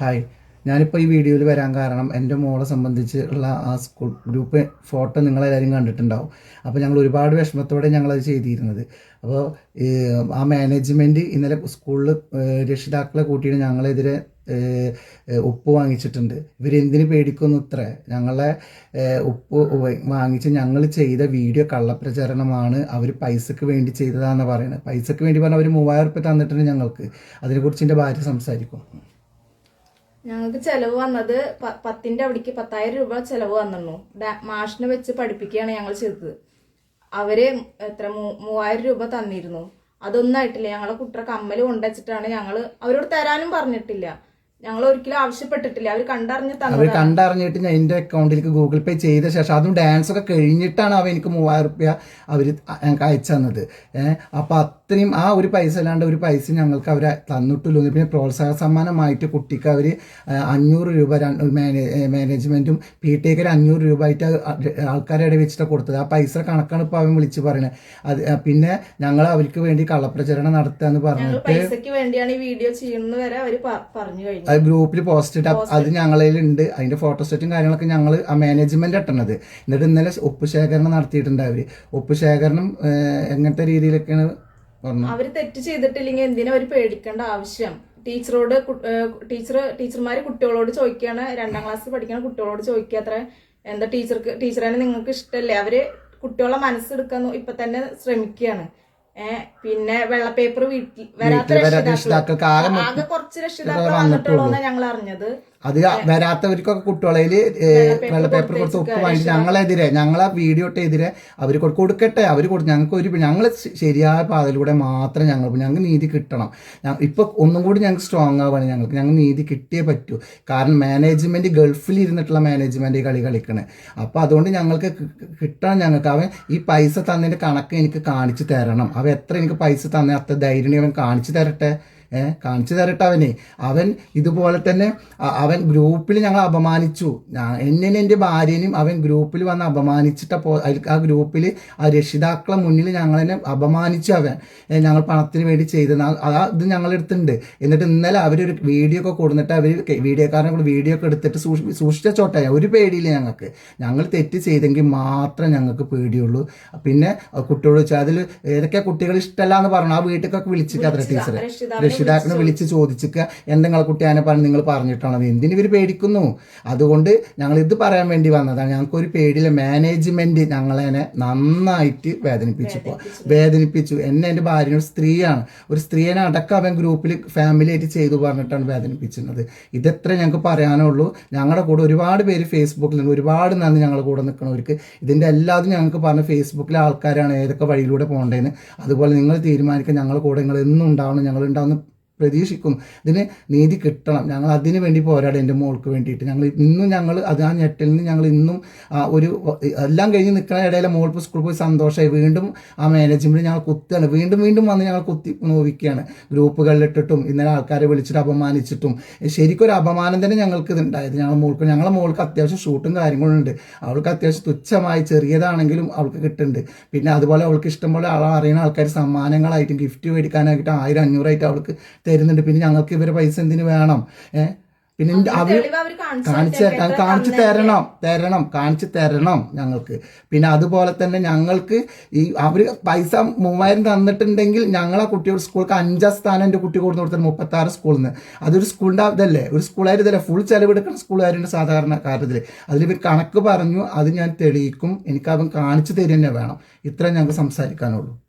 Hi ഞാനിപ്പോൾ ഈ വീഡിയോയിൽ വരാൻ കാരണം എന്റെ മോളെ സംബന്ധിച്ചുള്ള ആ സ്കൂൾ ഗ്രൂപ്പ് ഫോട്ടോ നിങ്ങളെല്ലാവരും കണ്ടിട്ടുണ്ടാവും. അപ്പോൾ ഞങ്ങൾ ഒരുപാട് വിഷമത്തോടെ ഞങ്ങളത് ചെയ്തിരുന്നത്. അപ്പോൾ ആ മാനേജ്മെന്റ് ഇന്നലെ സ്കൂളിൽ രക്ഷിതാക്കളെ കൂട്ടിയിട്ട് ഞങ്ങളെതിരെ ഉപ്പ് വാങ്ങിച്ചിട്ടുണ്ട്. ഇവരെന്തിനു പേടിക്കുന്നു ഇത്ര? ഞങ്ങളെ ഉപ്പ് വാങ്ങിച്ച് ഞങ്ങൾ ചെയ്ത വീഡിയോ കള്ളപ്രചരണമാണ്. അവർ പൈസക്ക് വേണ്ടി ചെയ്തതാണെന്ന് പറയുന്നത് പൈസക്ക് വേണ്ടി പറഞ്ഞാൽ അവർ മൂവായിരം ഉറുപ്പ്യ തന്നിട്ടുണ്ട് ഞങ്ങൾക്ക്. അതിനെക്കുറിച്ച് എന്റെ ഭാര്യ സംസാരിക്കും. ഞങ്ങൾക്ക് ചെലവ് വന്നത് പത്തിന്റെ അവിടേക്ക് പത്തായിരം രൂപ ചെലവ് വന്നിരുന്നു. മാഷിനെ വെച്ച് പഠിപ്പിക്കുകയാണ് ഞങ്ങൾ ചെയ്തത്. അവർ എത്ര മൂവായിരം രൂപ തന്നിരുന്നു. അതൊന്നും ആയിട്ടില്ല. ഞങ്ങളെ കുട്ടിയുടെ കമ്മൽ കൊണ്ടുവച്ചിട്ടാണ് ഞങ്ങൾ അവരോട് തരാനും പറഞ്ഞിട്ടില്ല. ഞങ്ങൾ ഒരിക്കലും ആവശ്യപ്പെട്ടിട്ടില്ല. അവർ കണ്ടറിഞ്ഞ് അവർ തന്നത് കണ്ടറിഞ്ഞിട്ട് ഞാൻ എന്റെ അക്കൗണ്ടിലേക്ക് ഗൂഗിൾ പേ ചെയ്ത ശേഷം അതും ഡാൻസ് ഒക്കെ കഴിഞ്ഞിട്ടാണ് അവ എനിക്ക് മൂവായിരം റുപ്യ അവർ ഞങ്ങൾക്ക് അയച്ചു തന്നത്. ഏഹ് അപ്പോൾ അത്രയും ആ ഒരു പൈസ അല്ലാണ്ട് ഒരു പൈസ ഞങ്ങൾക്ക് അവർ തന്നിട്ടില്ല പിന്നെ പ്രോത്സാഹന സമ്മാനമായിട്ട് കുട്ടിക്ക് അവർ അഞ്ഞൂറ് രൂപ രണ്ട് മാനേ മാനേജ്മെന്റും പി ടി എക്ക് അഞ്ഞൂറ് രൂപ ആയിട്ട് ആൾക്കാരെ ഇടയിൽ വെച്ചിട്ട് കൊടുത്തത്. ആ പൈസ കണക്കാണ് ഇപ്പോൾ അവൻ വിളിച്ച് പറയുന്നത് അത് പിന്നെ ഞങ്ങൾ അവർക്ക് വേണ്ടി കള്ളപ്രചരണം നടത്തുക എന്ന് ഞങ്ങൾ പറഞ്ഞിട്ട് പൈസക്ക് വേണ്ടിയാണ് ഈ വീഡിയോ ചെയ്യുന്നത് വരെ അവർ പറഞ്ഞു കഴിഞ്ഞു അത് ഗ്രൂപ്പിൽ പോസ്റ്റ് ഇട്ട് അത് ഉണ്ട് അതിന്റെ ഫോട്ടോസ്റ്റാറ്റും കാര്യങ്ങളൊക്കെ ഞങ്ങൾ ആ മാനേജ്മെന്റ് എട്ടണത് എന്നിട്ട് ഇന്നലെ ഒപ്പ് ശേഖരണം നടത്തിയിട്ടുണ്ട് അവർ. ഉപ്പ് ശേഖരണം എങ്ങനത്തെ രീതിയിലൊക്കെയാണ് പറഞ്ഞത്? അവർ തെറ്റ് ചെയ്തിട്ടില്ലെങ്കിൽ എന്തിനാ അവർ പേടിക്കേണ്ട ആവശ്യം? ടീച്ചറോട് ടീച്ചർ ടീച്ചർമാര് കുട്ടികളോട് ചോദിക്കുകയാണ് രണ്ടാം ക്ലാസ് പഠിക്കുന്ന കുട്ടികളോട് ചോദിക്കുക അത്ര. എന്താ ടീച്ചർക്ക് ടീച്ചറെ നിങ്ങൾക്ക് ഇഷ്ടമല്ലേ അവർ കുട്ടികളെ മനസ്സെടുക്കാൻ ഇപ്പൊ തന്നെ ശ്രമിക്കുകയാണ്. പിന്നെ വെള്ളപ്പേപ്പർ വീട്ടിൽ വരാത്ത രക്ഷിതാക്കൾക്ക് ആകെ ആകെ കുറച്ച് രക്ഷിതാക്കൾ വന്നിട്ടുള്ളൂ. എന്നാണ് ഞങ്ങൾ അറിഞ്ഞത് അത് വരാത്തവർക്കൊക്കെ കുട്ടികളതിൽ വെള്ള പേപ്പർ കൊടുത്ത് ഉപ്പ് വാങ്ങിച്ച് ഞങ്ങളെതിരെ ഞങ്ങളെ വീഡിയോ എതിരെ അവർ കൊടുക്കട്ടെ അവർ കൊടുക്കും ഞങ്ങൾക്ക് ഒരു ഞങ്ങൾ ശരിയായ പാതയിലൂടെ മാത്രം ഞങ്ങൾ ഞങ്ങൾക്ക് നീതി കിട്ടണം. ഞ- ഇപ്പൊ ഒന്നും കൂടി ഞങ്ങൾക്ക് സ്ട്രോങ് ആവുകയാണ് ഞങ്ങൾക്ക്. ഞങ്ങൾക്ക് നീതി കിട്ടിയേ പറ്റൂ. കാരണം മാനേജ്മെന്റ് ഗൾഫിൽ ഇരുന്നിട്ടുള്ള മാനേജ്മെന്റ് ഈ കളി കളിക്കണേ. അപ്പൊ അതുകൊണ്ട് ഞങ്ങൾക്ക് കിട്ടണം ഞങ്ങൾക്ക്. അവൻ ഈ പൈസ തന്നതിന്റെ കണക്ക് എനിക്ക് കാണിച്ചു തരണം. അവൻ എത്ര എനിക്ക് പൈസ തന്നെ അത്ര ധൈര്യം അവൻ കാണിച്ചു തരട്ടെ? കാണിച്ചു തരട്ടെ അവനെ. അവൻ ഇതുപോലെ തന്നെ അവൻ ഗ്രൂപ്പിൽ ഞങ്ങൾ അപമാനിച്ചു. എന്നെയും എന്റെ ഭാര്യനെയും അവൻ ഗ്രൂപ്പിൽ വന്ന് അപമാനിച്ചിട്ട പോ ആ ഗ്രൂപ്പിൽ ആ രക്ഷിതാക്കളെ മുന്നിൽ ഞങ്ങളെന്നെ അപമാനിച്ചു അവൻ. ഞങ്ങൾ പണത്തിന് വേണ്ടി ചെയ്തത്. ആ- ഇത് ഞങ്ങളെടുത്തിട്ടുണ്ട് എന്നിട്ട് ഇന്നലെ അവരൊരു വീഡിയോ ഒക്കെ കൊടുത്തിട്ട് അവർ വീഡിയോക്കാരനെ കൂടെ വീഡിയോ ഒക്കെ എടുത്തിട്ട് സൂക്ഷി സൂക്ഷിച്ച ചോട്ടയ ഒരു പേടിയില്ല ഞങ്ങൾക്ക്. ഞങ്ങൾ തെറ്റ് ചെയ്തെങ്കിൽ മാത്രം ഞങ്ങൾക്ക് പേടിയുള്ളൂ. പിന്നെ കുട്ടികളോട് വെച്ചാൽ അതിൽ ഏതൊക്കെ കുട്ടികൾ ഇഷ്ടമല്ല എന്ന് പറഞ്ഞു. ആ വീട്ടിലേക്കൊക്കെ വിളിച്ചിട്ട് അത്ര ടീച്ചർ രക്ഷിതാവിനെ രക്ഷിതാക്കളെ വിളിച്ച് ചോദിച്ചിക്കുക എന്തെങ്കിലും കുട്ടി? അതിനെ പറഞ്ഞ് നിങ്ങൾ പറഞ്ഞിട്ടാണത് എന്തിനു ഇവർ പേടിക്കുന്നു? അതുകൊണ്ട് ഞങ്ങൾ ഇത് പറയാൻ വേണ്ടി വന്നതാണ്. ഞങ്ങൾക്ക് ഒരു പേടിയില്ല മാനേജ്മെന്റ് ഞങ്ങളെന്നെ നന്നായിട്ട് വേദനിപ്പിച്ചു. ഇപ്പോൾ വേദനിപ്പിച്ചു. എന്നെ എന്റെ ഭാര്യ ഒരു സ്ത്രീയാണ്. ഒരു സ്ത്രീയെ അടക്കം അവൻ ഗ്രൂപ്പിൽ ഫാമിലി ആയിട്ട് ചെയ്തു പറഞ്ഞിട്ടാണ് വേദനിപ്പിച്ചിരുന്നത്. ഇതെത്ര ഞങ്ങൾക്ക് പറയാനുള്ളൂ. ഞങ്ങളുടെ കൂടെ ഒരുപാട് പേര് ഫേസ്ബുക്കിലുണ്ട് ഒരുപാട് നന്ദി ഞങ്ങളുടെ കൂടെ നിൽക്കണവർക്ക് ഇതിന്റെ എല്ലാതും ഞങ്ങൾക്ക് പറഞ്ഞ ഫേസ്ബുക്കിലെ ആൾക്കാരാണ് ഏതൊക്കെ വഴിയിലൂടെ പോകേണ്ടതെന്ന് അതുപോലെ നിങ്ങൾ തീരുമാനിക്കുക. ഞങ്ങളുടെ കൂടെ നിങ്ങൾ എന്നും ഉണ്ടാവണം. ഞങ്ങൾ ഉണ്ടാവുന്ന പ്രതീക്ഷിക്കുന്നു ഇതിന് നീതി കിട്ടണം. ഞങ്ങൾ അതിന് വേണ്ടി പോരാടും എന്റെ മോൾക്ക് വേണ്ടിയിട്ട്. ഞങ്ങൾ ഇന്നും ഞങ്ങൾ അത് ആ ഞെട്ടിൽ നിന്ന് ഞങ്ങൾ ഇന്നും ഒരു എല്ലാം കഴിഞ്ഞ് നിൽക്കുന്ന ഇടയിലെ മോൾ ഇപ്പോൾ സ്കൂളിൽ പോയി സന്തോഷമായി വീണ്ടും ആ മാനേജ്മെന്റ് ഞങ്ങൾ കുത്തുകയാണ് വീണ്ടും വീണ്ടും വന്ന് ഞങ്ങൾ കുത്തി നോവിക്കുകയാണ്. ഗ്രൂപ്പുകളിലിട്ടിട്ടും ഇന്നലെ ആൾക്കാരെ വിളിച്ചിട്ട് അപമാനിച്ചിട്ടും. ശരിക്കും ഒരു അപമാനം തന്നെ ഞങ്ങൾക്ക് ഇതുണ്ടായത്. ഞങ്ങൾ മോൾക്ക് ഞങ്ങളെ മോൾക്ക് അത്യാവശ്യം ഷൂട്ടും കാര്യങ്ങളുണ്ട് അവൾക്ക് അത്യാവശ്യം തുച്ഛമായി ചെറിയതാണെങ്കിലും അവൾക്ക് കിട്ടുന്നുണ്ട്. പിന്നെ അതുപോലെ അവൾക്ക് ഇഷ്ടംപോലെ ആളെ അറിയുന്ന ആൾക്കാർ സമ്മാനങ്ങളായിട്ടും ഗിഫ്റ്റ് മേടിക്കാനായിട്ട് ആയിരം അഞ്ഞൂറായിട്ട് അവൾക്ക് തരുന്നുണ്ട്. പിന്നെ ഞങ്ങൾക്ക് ഇവരെ പൈസ എന്തിനു വേണം? ഏഹ് പിന്നെ അവർ കാണിച്ചു കാണിച്ച് തരാം. കാണിച്ചു തരണം. തരണം. കാണിച്ചു തരണം ഞങ്ങൾക്ക്. പിന്നെ അതുപോലെ തന്നെ ഞങ്ങൾക്ക് ഈ അവർ പൈസ മൂവായിരം തന്നിട്ടുണ്ടെങ്കിൽ ഞങ്ങളെ കുട്ടിയുടെ സ്കൂൾക്ക് അഞ്ചാം സ്ഥാനം എന്റെ കുട്ടി കൊടുത്തു കൊടുത്തത് മുപ്പത്തി ആറ് സ്കൂളിൽ നിന്ന് അതൊരു സ്കൂളിന്റെ ഇതല്ലേ? ഒരു സ്കൂളായിരുന്നു ഇതല്ലേ? ഫുൾ ചെലവെടുക്കുന്ന സ്കൂളുകാരുണ്ട് സാധാരണ കാര്യത്തിൽ അതിൽ ഇവർ കണക്ക് പറഞ്ഞു അത് ഞാൻ തെളിയിക്കും. എനിക്കതും കാണിച്ചു തരുക തന്നെ വേണം. ഇത്ര ഞങ്ങൾക്ക് സംസാരിക്കാനുള്ളൂ.